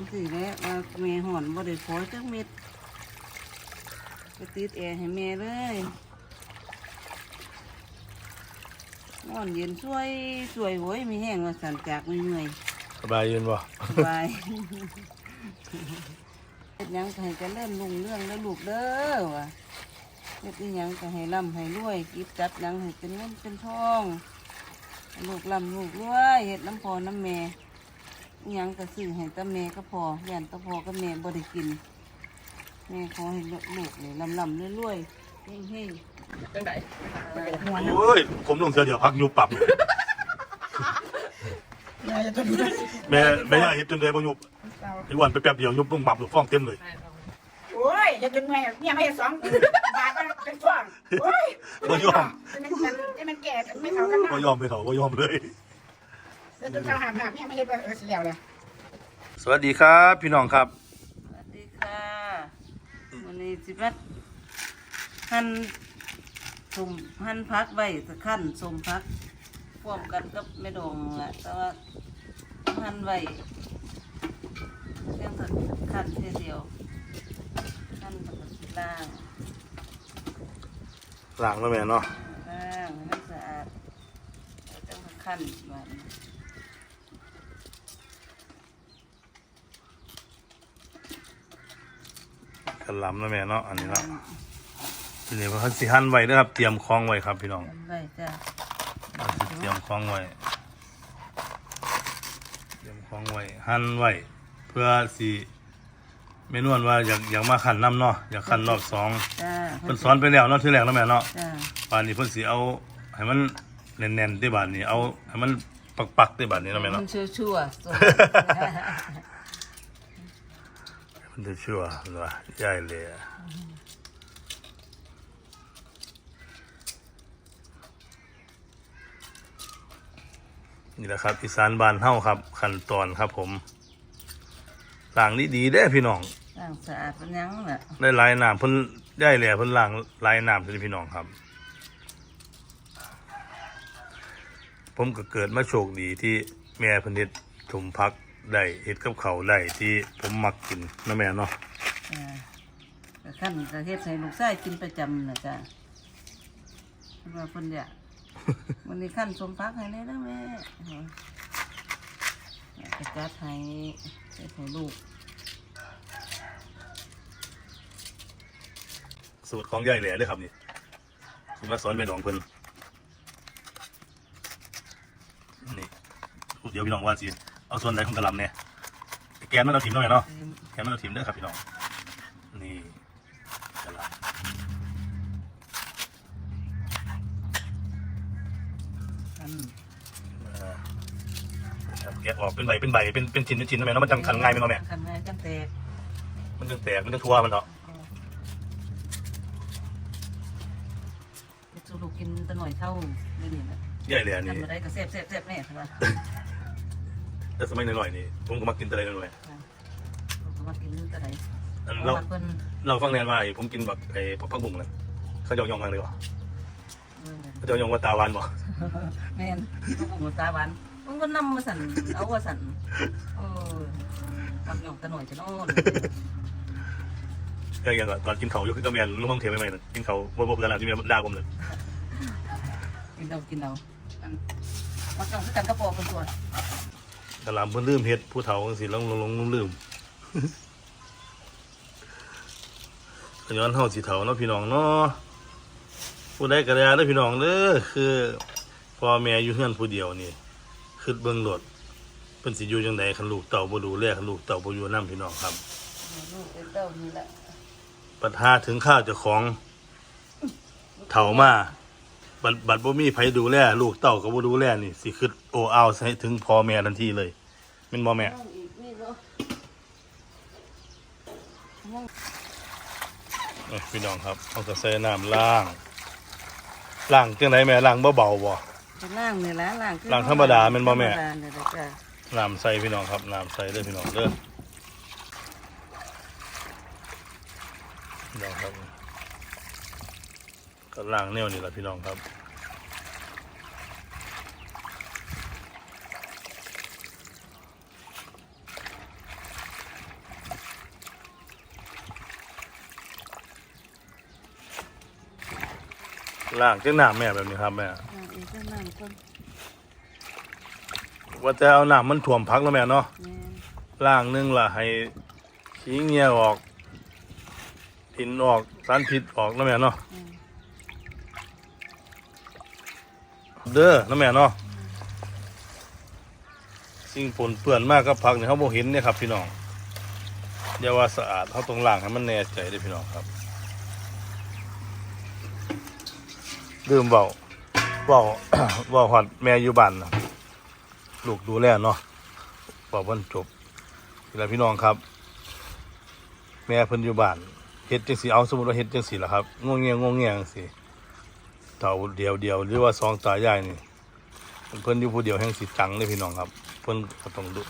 มันสิแหล้วว่าแม่ห่อนบ่ได้ขอจักเม็ดไปติดแอร์ให้แม่เลยนอนเย็นช่วยช่วยโว้ยมีแห้งว่าสันจากไม่เมื่อยสบายยืนบ่สบายเฮ็ดหยังก็ให้เจะเล่นลุงเรื่องแล้วลูกเด้อว่ะเฮ็ดอีหยังก็ให้ร่ำให้รวยกิบจับหยังให้เป็นเงินเป็นทองให้ลูกร่ำลูกรวยเฮ็ดน้ำพอน้ำแม่ อีหยังก็ซื้อให้ตาแม่ก็พอย่านตาพอกับแม่บ่ได้กิน แม่ขอให้ลูกเลยร่ำร่ำรวยๆเฮ้งๆจังไดโอ้ย ผมลงเสือเดียวพักยุบปรับ ยายจะทำได้แม่แม่ย่าเห็นจนเลยบ่ยุบไอ้วันไปแป๊บเดียวยุบลงปรับลูกฟ้องเต็มเลยโอ้ยจะจนไงเนี่ยไม่สองบาทก็เป็นช่วงโอ้ยจะมันจะมันแก่ไม่เท่ากันบ่นะยอมไปเถอะบ่ยอมเลย แล้วจนเขาหามหามเนี่ยไม่ใช่เออเสียวเลยสวัสดีครับ พี่น้องครับ สวัสดีค่ะวันนี้สิบัดหั่นสมหั่นพักไว้สักขั้นสมพักพร้อมกันกับแม่ดงแหละแต่ว่าหั่นไว้เพียงแต่ขั้นเทียเดียวหั่นแล้วก็สิล้างล้างแล้วแม่เนาะล้างให้มันสะอาดแล้วจังก็ขั้นมัน ระหลำแล้วแม่เนาะอันนี้เนาะทีนี้เพิ่นสิหั่นไว้นะครับ เตรียมของไว้ครับ พี่น้องทำไว้จ้ะเตรียมของไว้ เตรียมของไว้หั่นไว้ เพื่อสิเมนวนว่าอยากอยากมาขันน้ำเนาะอยากขันรอบสองจ้าเพิ่นสอนไปแล้วเนาะที่แรกแล้วแม่เนาะจ้าป่านนี้เพิ่นสิเอาให้มันแน่นๆที่บาดนี้เอาให้มันปักๆที่บาดนี้เนาะแม่เนาะมันชั่วชั่วๆ ส่งเพิ่นจะชั่วเพิ่นว่าใหญ่เลยอะนี่แหละครับอีสานบ้านเฮาครับ ขั้นตอนครับผมล้างดีๆเด้อพี่น้องล้างสะอาดเป็นหยังน่ะได้หลายน้ำเพิ่นได้เลยเพิ่นล้างหลายน้ำสิพี่น้องครับ ผมก็เกิดมาโชคดีที่แม่เพิ่นเฮ็ดถุมพัก ได้เฮ็ดกับเขาวได้ที่ผมมักกินนะแม่เนาะจ้าแต่ขั้นกระเทศใส่ลูกไส้กินประจำนะจ้าเพราะว่าเพิ่นอยากวันนี้ขั้นสมพักให้เลยนะแม่อยากจะจัดให้ใส่ให้ลูก สูตรของยายแหล่เด้อครับนี่ผมมาสอนแม่น้องเพิ่นนี่เดี๋ยวพี่น้องว่าสิ เอาส่วนไหนของกระหลำเนี่ยแกนมันเอาถิ่มเนาะแม่เนาะแกนมันเอาถิ่มเด้อครับพี่น้องนี่กระหลำขั้นครับแกะออกเป็นใบเป็นใบเป็นเป็นชิ้นเป็นชิ้นนะแม่เนาะมันจังขันง่ายไหมเนาะแม่ขั้นง่ายจังแตกมันจังแตกมันจังทั่วมันเนาะเฮ็ดสู่ลูกกินแตะหน่อยเท่านี่นี่นะใหญ่เลยอันทำนี้อะไรก็แซ่บแซ่บแซ่บแน่ใช่ปะ แต่สมัยน้อยๆนี่ผมก็มากินแต่อะไรน้อยลูกก็มากินแตะไหนๆอันเพเราราะว่าเพิ่นเราฟังแนนว่าไอ้ผมกินแบบไอ้ผักบุ้งนะเขาจะเอายองมาเลยวะเออเขาจะเอายองว่าตาหวานบ่แม่นลูกหมูตาหวานมันก็นำมาสั่นเอาว่าสั่นเออทำหยองแตะหน่อยจะโน่นก็อย่างตอนกินเขาวอยกขึ้นกระเมียนลุงต้องเทียมใหม่ๆนะกินเขาบ่บ่กันแล้วที่เมียด่าผมเลยกินเอากินเอาอันมันต้องคือกันกระปอกเป็นตัว กระหลำเพิ่นลืมเฮ็ดผู้เฒ่าจังซี่ลงลงลงลืมก็ย้อนเฮาสิเฒ่าเนาะพี่น้องเนาะผู้ใดก็ได้เด้อพี่น้องเด้อคือพ่อแม่อยู่เฮือนผู้เดียวนี่คิดเบิ่งโลดเพิ่นสิอยู่จังไดคันลูกเต่าบ่ดูแลคันลูกเต่าบ่อยู่นํพี่น้องครับลูกเป็นเต้านี่แหละปัญหาถึงข้าวเจ้าของเฒ่ามาบัดบัดบ่มีไผดูแลลูกเต่าก็บ่ดูแลนี่สิคิด โอเอาใส่ถึงพ่อแม่ทันทีเลยแม่นบ่แม่ต้องอีกนี่เนาะเอ้ยพี่น้องครับเอาก็ใส่น้ำล้างล้างจังไดแม่ล้างเบาๆบ่ จะล่างนี่แหละล่างคือล่างธรรมดาแม่นบ่แม่ ธรรดาเนี่ยแหละจ้ะน้ำใส่พี่น้องครับน้ำใส่เด้อพี่น้องเด้อพี่น้องครับก็ล้างแนวนี่แหละพี่น้องครับ ล่างจังน้ำแม่แบบนี้ครับแม่เอาอีกจังน้ำก่อนว่าแต่เอาน้ำมันท่วมพักแล้วแม่เนาะแม่นล่างหนึงล่ะให้ขี้เงียออกพินออกสารพิษออกแล้วแม่เนาะอืมเด้อแล้วแม่เนาะสิ่งปนเปื้อนมากกับผักนี่เขาบ่เห็นเนี่ยครับพี่น้องเดี๋ยวว่าสะอาดเขาต้องล้างให้มันแน่ใจเด้อพี่น้องครับ ลืมเบาเบาเบาหอดแม่อยู่บ้านนะลูกดูแลเนาะบอกวันจบเวลาพี่น้องครับ แม่เพิ่นอยู่บ้านเฮ็ดจังสีเอาสมมติว่าเฮ็ดจังสีล่ะครับงวงเงียงวงเงียจังสีเต่าเดียวเดียวหรือว่าสองตายายนี่เพิ่นอยู่ผู้เดียวแห่งสิจังเลยพี่น้องครับ เพิ่นก็ต้องดู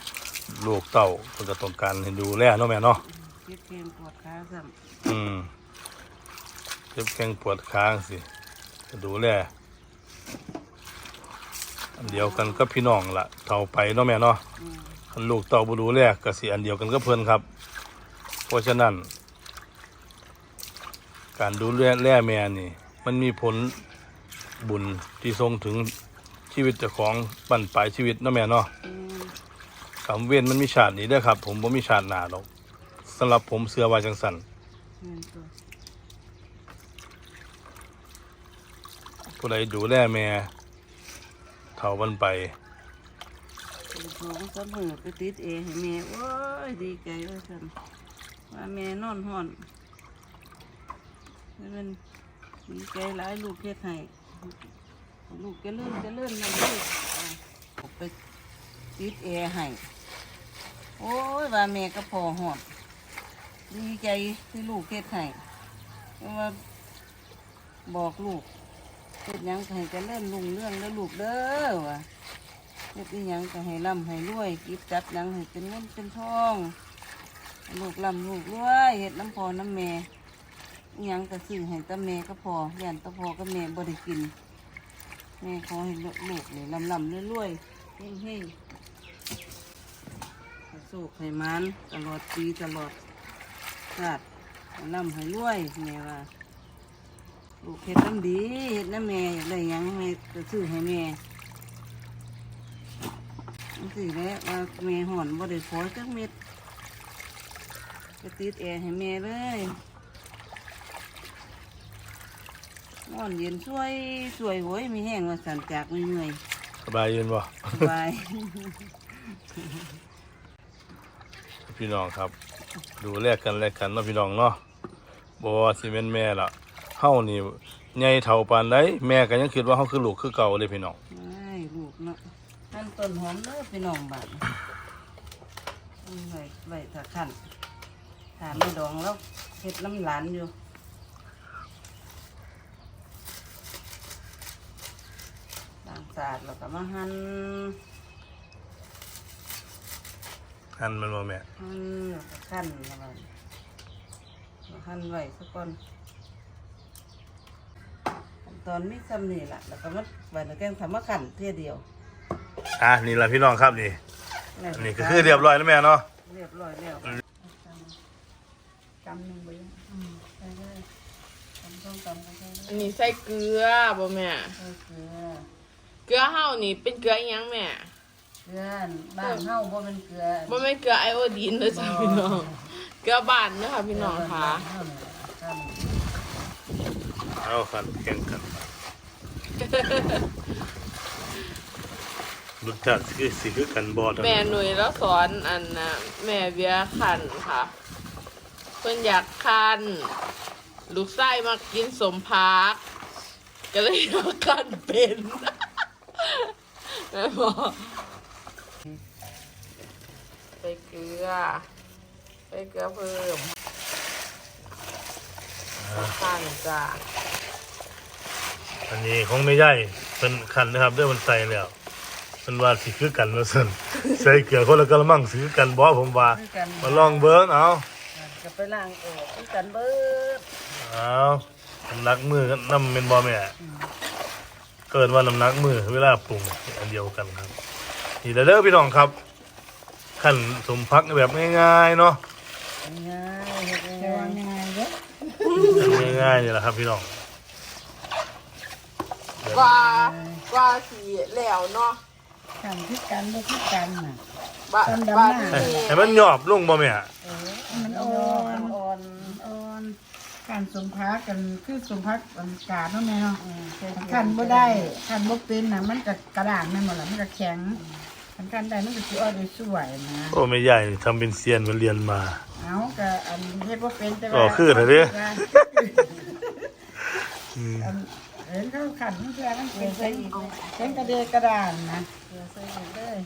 ลูกเต่าเพิ่นก็ต้องการให้ดูแลเนาะแม่เนาะเจ็บแขนปวดขาซ้อืมเจ็บแข้งปวดขาจังสิก็ ดูแลอันเดียวกันกับพี่น้องละเท่าไปเนาะแม่เนาะำอืมคันลูกเต่าบ่ดูแลก็สิอันเดียวกันกับเพิ่นครับ เพราะฉะนั้น การดูแลแลแม่นี่ มันมีผลบุญที่ส่งถึงชีวิตเจ้าของบั้นปลายชีวิตเนาะแม่เนาะอืมคำเว้นมันมีชาตินี้เด้ครับ ผมบ่มีชาติหนาหรอกสำหรับผมเชื่อว่าจังสัน แม่นตัว ผู้ใดดูแลแม่เท่าวันไปนสองสมือไปติดเอให้แม่โอ้ยดีใจเลยท่านว่าแม่นอนห่อนนี่มันดีใจหลายลูกเฮ็ดให้ลูกจะเลื่อนจะเลื่อนมันลูกเอาไปติดเอให้โอ้ยว่าแม่ก็พอหอดดีใจที่ลูกเฮ็ดให้เพราะว่าบอกลูก เฮ็ดหยังก็ให้เจะเลื่นลุงเรื่องแล้วลูกเด้อว่ะเฮ็ดอีหยังก็ให้ร่ำให้รวยกิบจับหยังให้เป็นเงินเป็นทองลูกร่ำลูกรวยเฮ็ดน้ำพอน้ำแม่อีหยังก็ซื้อให้ตาแม่ก็พอย่นตาพอกับแม่บ่ได้กิน แม่ขอให้ลูกนี่ร่ำร่ำรวยๆเฮงเฮงให้สุขให้มันตลอดปีตลอดชาติร่ำให้รวยแม่ว่า ลูกเฮ็ดน้ำดีเฮ็ดน้ำแม่อยากได้หยังแม่ก็ซื้อให้แม่จังสิแหล้วว่าแม่หอนบ่ได้ขอจักเม็ดจะติดแอร์ให้แม่เลยนอนเย็นช่วยช่วยโว้ยมีแห้งว่าสันจากไม่เหนื่อยสบายยืนบ่สบายพี่น้องครับ ดูแลกันแลกันเนาะพี่น้องเนาะบ่ว่าสิเป็นแม่ล่ะ เฮานี่ใหญ่เท่าปานใดแม่ก็ยังคิดว่าเฮาคือลูกคือเก่าเลยพี่น้องไม่ลูกเนาะขั้นต้นหอมเลยพี่น้องบ้านอืมไว้ไว้ถ้าขั้นถามไม่ดองแล้วเฮ็ดน้ำหลานอยู่ล้างสะอาดแล้วก็มาหั่นอันมันบ่แม่หั่นแล้วก็ขั้นอะไรหั่นไว้สักก่อนขั้น ตอนมีซ้ำนี่แหละแล้วก็มาไว้ในแกงทำมาขันเทียเดียวอะนี่ล่ะพี่น้องครับนี่อันนี้ก็คือเรียบร้อยแล้วแม่เนาะเรียบร้อยแล้วจำหนึ่งไปเลยไปเลยทำต้องตำกันไปเลอัยนนี้ใส่เกลือบ่แม่ ใส่เกลือเกลือเฮานี่เป็นเกลืออิหยังแม่เกลือบ้านเฮาบ่เป็นเกลือบ่แม่นเกลือไอโอดีนเด้อจ้ะพี่น้อง เกลือบ้านเด้อค่ะพี่น้องค่ะบ้านเฮานี่ท เอากันแข่งกันรสชาติสิคือสิคือกันบอนแม่หนุ่ยแล้วสอนอันน่ะแม่เบียร์คันค่ะ เพิ่นอยากคันลูกไส้มากินสมพักก็เลยอยากคันเป็นแม่บอกใส่เกลือใส่เกลือเพิ่มคันจ้ะ อันนี้คงไม่ใช่เป็นคันนะครับเด้อมันใส่แล้วมันว่าสิคือกันว่าซั่นใส่เกลือคนละกะละมังสิคือกันบ่ผมว่าำคือกันมาลองเบิ่งเอาก็ไปล้างออกคือกันเบิดเอาน้ำหนักมือกันน้ำเป็นบ่แม่เกินว่าน้ำหนักมือเวลาปรุงอันเดียวกันครับนี่เด้อพี่น้องครับขั้นสมพักแบบง่ายๆเนาะง่ายๆเฮ็ดแต่ว่าง่ายยังไงเด้อง่ายๆนี่แหละครับพี่น้อง กว่ากว่าสีแล้วเนาะทำพิกันบ่พิกันน่ะ บะตอนดำบะหน้าที่นี่ให้มันหยอบลงบ่แม่มันอ่อนอ่อนอ่อนการสมพักกันคือสมพักกันกาเนาะแม่เนาะอืมเป็นขันบ่ได้ขันบ่เป็นน่ะมันก็กระด้างแม่นบ่ล่ะมันก็แข็งขันขันได้มันก็สิอ่อนได้สวยนะโอ้ไม่ใหญ่ทำเป็นเซียนมันเรียนมา เอาก็อันเฮ็ดบ่เป็นแต่อ๋ว่าอคือเหรอเนี่ย อัน เห็นเขาขันมันแค่มันเป็นเป็นเป็นกระเดกระดานนะเดี๋ยวใส่อีกเลย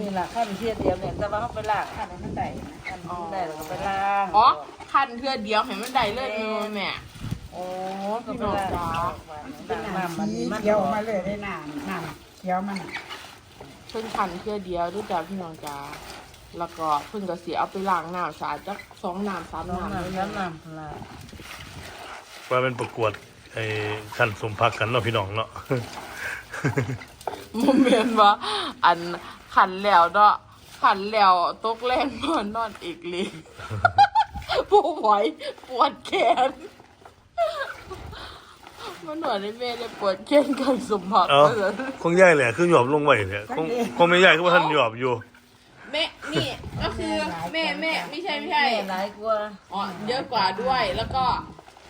นี่ล่ะขั้นเทียเดียวเนี่ยแต่ว่าเขาไปล้างขั้นให้มันได้นะขั้นให้มันได้แล้วก็ไปล้างอ๋อคันเทือเดียวให้มันได้เลยแม่แม่โอ้ก็ไปล้างล้างเป็นน้ำมันน้ำมันเขียวออกมาเลยได้น้ำน้ำเขียวมันเพิ่งคันเทือเดียวด้วยจ้าพี่น้องจ้าแล้วก็เพิ่งก็เสียเอาไปล้างน้ำสะอาดจักสองน้ำสามน้ำน้ำเลยน้ำน้ำน้ำล้างว่าเป็นประกวด ไอ้ขั้นสมพักกันเนาะพี่น้องเนาะโมเมนต์ว่าอันขันแล้วเนาะขันแล้วตกแรงนอนนอนอีกเลยผู้ไหวปวดแขนมันหนวดในเมย์เลยปวดแขนกันสมผักเอาเลยคงใหญ่แหละคือหยอบลงไว้เนี่ยคงคงไม่ใหญ่คือว่าท่านหยอบอยู่แม่นี่ก็คือแม่แม่ไม่ใช่ไม่ใช่แม่หลายกว่าอ๋อเยอะกว่าด้วยแล้วก็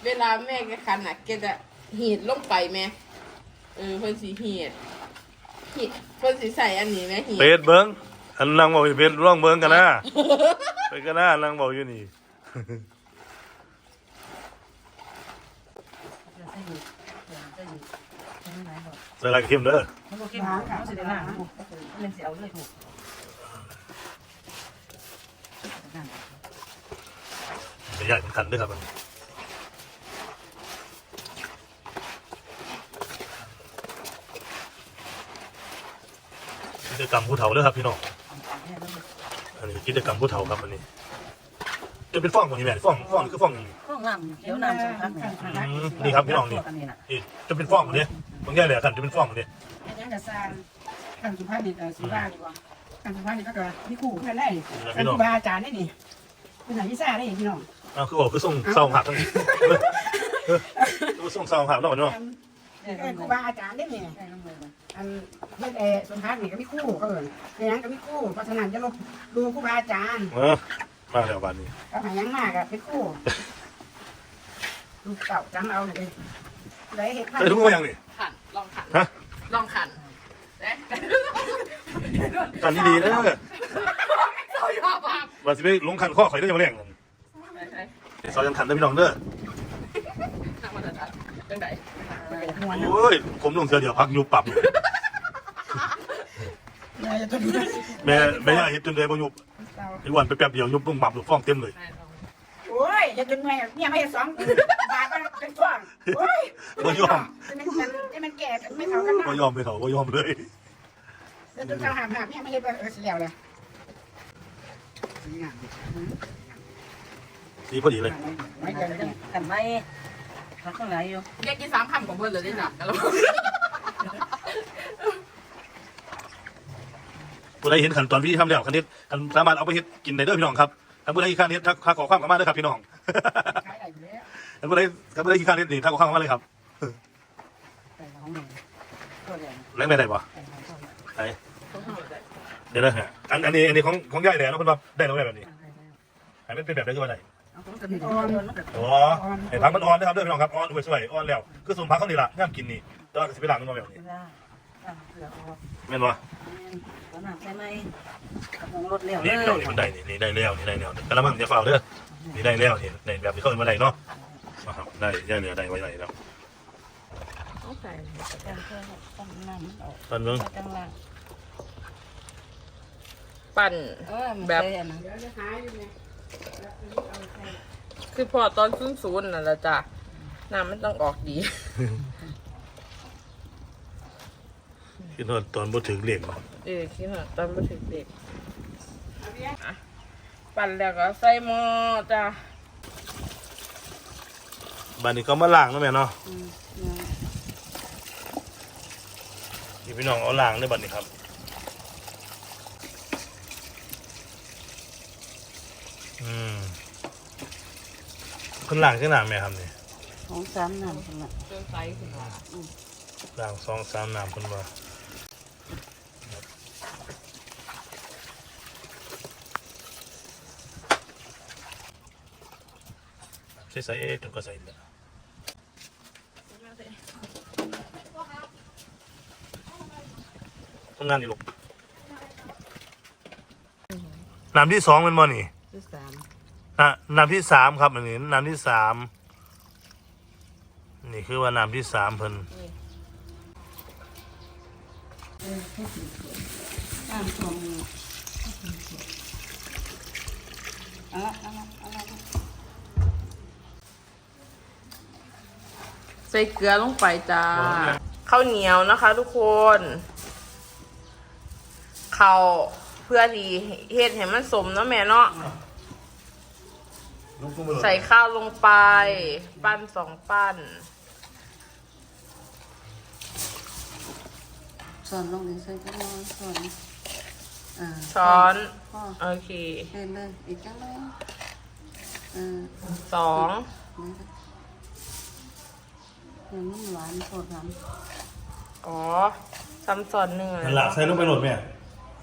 เวลาแม่แกคันอะแกจะหีดลงไปไหมเออเพิ่นสีหีดหีดเพิ่นสีใส่อันนี้ไหมหีด เป็ดเบิ้งอันนั่งบอกอยู่เป็ดร่องเบิ้งกันนะไปกันนะนั่งบอกอยู่นี่เดี๋ยวใส่อีกเดี๋ยวใส่อีกใส่ไม่หลายดอกใส่ลายเข้มเด้อมันก็เข้มข้นเขาสิได้ล้างถูกมันสิเอาเลยถูกไม่ใหญ่เป็นขันเด้วยครับกิ จกรรมผู้เฒ่าเด้อครับพี่น้องอันนี้กิจกรรมผู้เฒ่าครับอันนี้ จะเป็นฟ้องกว่านี้แม่ฟ้องฟ้องนี่คือฟ้องอย่างนี้ ข้องน้ำเดี๋ยวน้ำสมพักเนี่ยอืมนี่ครับพี่น้องนี่อันนี้น่ะนี่จะเป็นฟ้องกว่านี้บางอย่างเลยกันจะเป็นฟ้องกว่านี้ไอ้ยังกระซานขันสุภาพนี่ก็สุภาพดีกว่าขันสุภาพนี่ก็ก็มีคู่เพื่อนได้ขันครูบาอาจารย์ได้นี่เป็นไหนที่ซ่าได้พี่น้องอ้าวคือบอกคือส่งเศร้าหักทั้งนี้คือส่งเศร้าหักแล้วเนาะเออครูบาอาจารย์ได้นี่ใส่ลงเลยนะ อันเฮ็ดเออสุภาพนี่ก็มีคู่เขาเอิ้นเป็นหยังก็มีคู่เพราะฉะนั้นจะลบดูครูบาอาจารย์เออมาแล้วบัดนี้ก็หายังมากอะเป็นคู่ลูกเต่าจำเอาเลยได้เห็ดพันได้ทุกคนยังนี่ขันลองขันฮะลองขันเอ๊ะกันดีๆนะเอาอย่าพักว่าสิไปลงคันข้อข่อยได้ยังมาแรงกันซอยยังขันได้พี่น้องเด้อ ทางมาตรฐานจังได หัวนะโอ้ยผมลงเสือเดียวพักยุบปรับยายจะตัวนี้แม่แม่ย่าเห็ดจนเลยบ่ยุบเต่าไอ้วันไปแป๊บเดียวยุบลงปรับฟ้องเต็มเลยโอ้ยจะจนแม่เนี่ยไม่สองบาทมันเป็นช่วงโอ้ยบ่ยอมจะมันจะมันแก่ไม่เท่ากันนะบ่ยอมไปเถอะบ่ยอมเลยจะจนเราหามหามเนี่ยไม่ใช่เออเสียวเลยดีพอดีเลยไม่เกินเลยกันไหม พักข้างไหนอยู่อยากกินสามคำของเบิร์ดเลยได้จ้ะแล้วผู้ใดเห็นขั้นตอนวิธีทำแล้วคันนี้คันสามารถเอาไปเฮ็ดกินได้เด้อพี่น้องครับถ้าผู้ใดขี้ข้านเฮ็ดถ้าข้าขอความกลับมาเด้อครับพี่น้องขายได้อยู่แล้วถ้าผู้ใดถ้าผู้ใดขี้ข้านเฮ็ดนี่ถ้าขอความกลับมาเลยครับใส่ของหนึ่งตัวใหญ่แรงได้ได้บ่ใส่ของตัวใหญ่ไหนเดี๋ยวนะฮะอันอันนี้อันนี้ของของย่ายแหล่เนาะเพิ่นว่าได้แล้วแบบนี้ ให้มันเป็นแบบได้คือว่าไดเอาของกระดิ่งอ่อนมันก็อ๋อไอ้พักมันอ่อนนะครับเด้อพี่น้องครับอ่อนสวยๆอ่อนแล้วคือสมพักเขานี่ล่ะย่ามกินนี่แต่ว่าก็สิไปล้างมันมาแบบนี้ไม่ได้อะเสือออกแม่นบ่แม่นเอาน้ำใส่ไหมกระปุงรถเร็วเลนี่ยพี่น้องนี่มันได้นี่นี่ได้แล้วนี่ได้แล้วกระมังอย่าเฝ้าเด้อนี่ได้แล้วนี่ในแบบที่เขาเอิ้นว่าได้เนาะอ่าครับได้ย่ายเหลือได้ไว้ได้แล้วต้องใส่จังเพื่อตั้งน้ำมันออกตอนเบิ่งจังล่างปั่นเออมันแบบ ใส่อันนั้นเดี๋ยวจะหาอยู่ไงคือพอตอนศูนย์ศูนย์นั่นแหละจ้ะน้ำมันต้องออกดี คิดว่าตอนบ่ถึงเลขบ่เออคิดว่าตอนมาถึงเด็กอะปั่นแล้วก็ใส่หม้อจ้ะบัดนี้ก็มาล้างเนาะแม่เนาะอืมนี่พี่น้องเอาล้างได้บัดนี้ครับ อืมเพิ่นล้างจังหน้าแม่ครับนี่ของสามน้ำคนละจนใส่ขึ้นมาล้างสองสามน้ำเพิ่นว่าใส่ใส่เอ๊ะถึงก็ใส่เลยทำงานอยู่ลูกน้ำที่สองเป็นบ่นี่ ที่สามอะน้ำที่สามครับอันนี้น้ำที่สามนี่คือว่าน้ำที่สามเพิ่นอ่างสองมือเอาละเอาละเอาละใส่เกลือลงไปจ้าข้าวเหนียวนะคะทุกคนข้าวเพื่อที่เฮ็ดให้มันสมเนาะแม่เนาะ ใส่ข้าวลงไป ปั้นสองปั้น สอนลงนี่ใส่จังน้อยสอนอ่าช้อน พ่อโอเค เห็นเลยอีกจังน้อยเออสองนี่ก็เดี๋ยวมันหวานสดครับอ๋อซ้ำซ้อนหนึ่งนั่นละใส่ลงไปโหลดแม่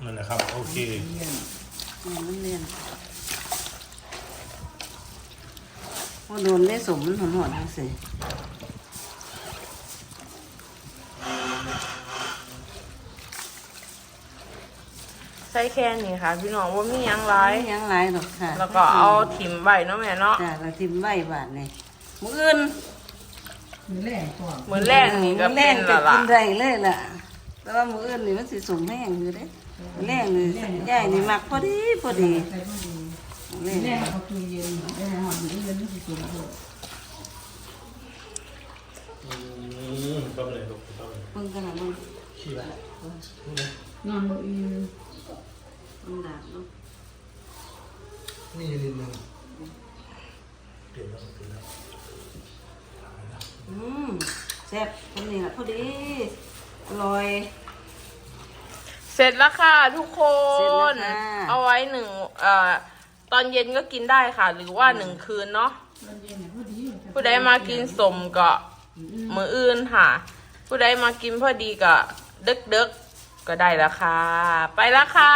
นั่นแหละครับ โอเคเนี่ยมันเรียน พอโดนได้สมมันหอนหอนสิใส่แค่นี้ค่ะ พี่น้องว่ามีหยังไรไม่ยังไรหรอกค่ะแล้วก็เอาถิ่มใบเนาะแม่เนาะจ้ะเราทิมใบบาทนี่มืออื่นมือแรกก่อนเหมือนแรกนี่ก็มื้อแรเป็กนก็และล่ะกินได้เลยล่ะ แต่ว่ามืออื่นนี่มันสิสมแห้งอยู่เด้มื้อแรกนี่ยายนี่มักพอดีพอดีใส่พอดีมื้อ แรแรกกเอาตู้เย็นได้หอมอยู่เย็นไม่สิสูงเลยอืมก็เลยลูกก็เลยเบิ่งกันนะมึงขี้ไปนอนบ่อิ่มมันด่าบเนาะนี่นิดนึงเปลี่ยนแล้วเปลี่ยนแล้วอืมแซ่บคนนี้ล่ะพอดีอร่อยเสร็จแล้วค่ะทุกคนเสร็จแล้วค่ะเอาไว้หนึ่งเอ่อ ตอนเย็นก็กินได้ค่ะ หรือว่าหนึ่งคืนเนาะตอนเย็นเนี่ยพอดีผู้ใดมากินสมก็มืออื่นค่ะ ผู้ใดมากินพอดีก็ดึกดึกๆก็ได้แล้วค่ะ ไปแล้วค่ะ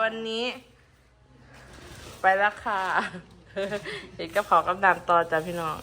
วันนี้ ไปแล้วค่ะเด็กก็ขอกำลังต่อจ้ะพี่น้อง